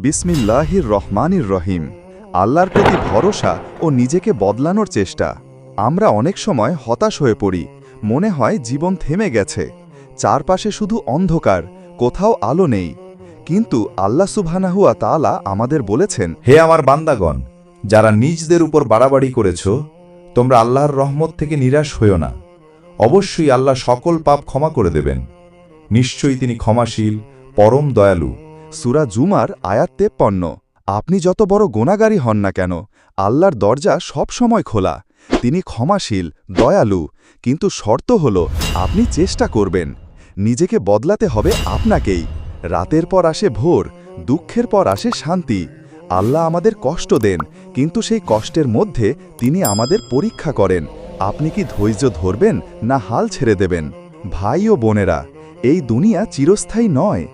বিসমিল্লাহির রহমানির রহিম। আল্লাহর প্রতি ভরসা ও নিজেকে বদলানোর চেষ্টা। আমরা অনেক সময় হতাশ হয়ে পড়ি। মনে হয় জীবন থেমে গেছে। চারপাশে শুধু অন্ধকার, কোথাও আলো নেই। কিন্তু আল্লাহ সুবহানাহুয়া তাআলা আমাদের বলেছেন, হে আমার বান্দাগণ, যারা নিজদের উপর বাড়াবাড়ি করেছ, তোমরা আল্লাহর রহমত থেকে নিরাশ হইও না। অবশ্যই আল্লাহ সকল পাপ ক্ষমা করে দেবেন। নিশ্চয়ই তিনি ক্ষমাশীল, পরম দয়ালু। সুরা জুমার আয়াত তেপ্পন্ন। আপনি যত বড় গোনাগারী হন না কেন, আল্লাহর দরজা সব সময় খোলা। তিনি ক্ষমাশীল, দয়ালু। কিন্তু শর্ত হল, আপনি চেষ্টা করবেন। নিজেকে বদলাতে হবে আপনাকেই। রাতের পর আসে ভোর, দুঃখের পর আসে শান্তি। আল্লাহ আমাদের কষ্ট দেন, কিন্তু সেই কষ্টের মধ্যে তিনি আমাদের পরীক্ষা করেন। আপনি কি ধৈর্য ধরবেন না হাল ছেড়ে দেবেন? ভাই ও বোনেরা, এই দুনিয়া চিরস্থায়ী নয়।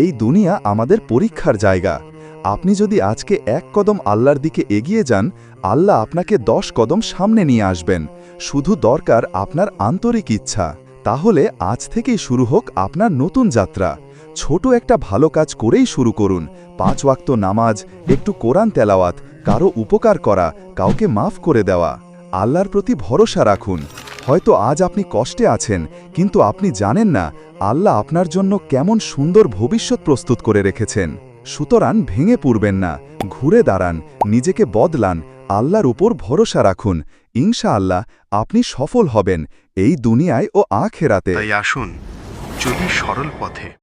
এই দুনিয়া আমাদের পরীক্ষার জায়গা। আপনি যদি আজকে এক কদম আল্লাহর দিকে এগিয়ে যান, আল্লাহ আপনাকে দশ কদম সামনে নিয়ে আসবেন। শুধু দরকার আপনার আন্তরিক ইচ্ছা। তাহলে আজ থেকেই শুরু হোক আপনার নতুন যাত্রা। ছোট একটা ভালো কাজ করেই শুরু করুন। পাঁচ ওয়াক্ত নামাজ, একটু কোরআন তেলাওয়াত, কারও উপকার করা, কাউকে মাফ করে দেওয়া। আল্লাহর প্রতি ভরসা রাখুন। হয়তো আজ আপনি কষ্টে আছেন, কিন্তু আপনি জানেন না আল্লাহ আপনার জন্য কেমন সুন্দর ভবিষ্যৎ প্রস্তুত করে রেখেছেন। সুতরাং ভেঙে পড়বেন না, ঘুরে দাঁড়ান, নিজেকে বদলান, আল্লাহর উপর ভরসা রাখুন। ইনশা আল্লাহ আপনি সফল হবেন এই দুনিয়ায় ও আখেরাতে। আসুন যদি সরল পথে।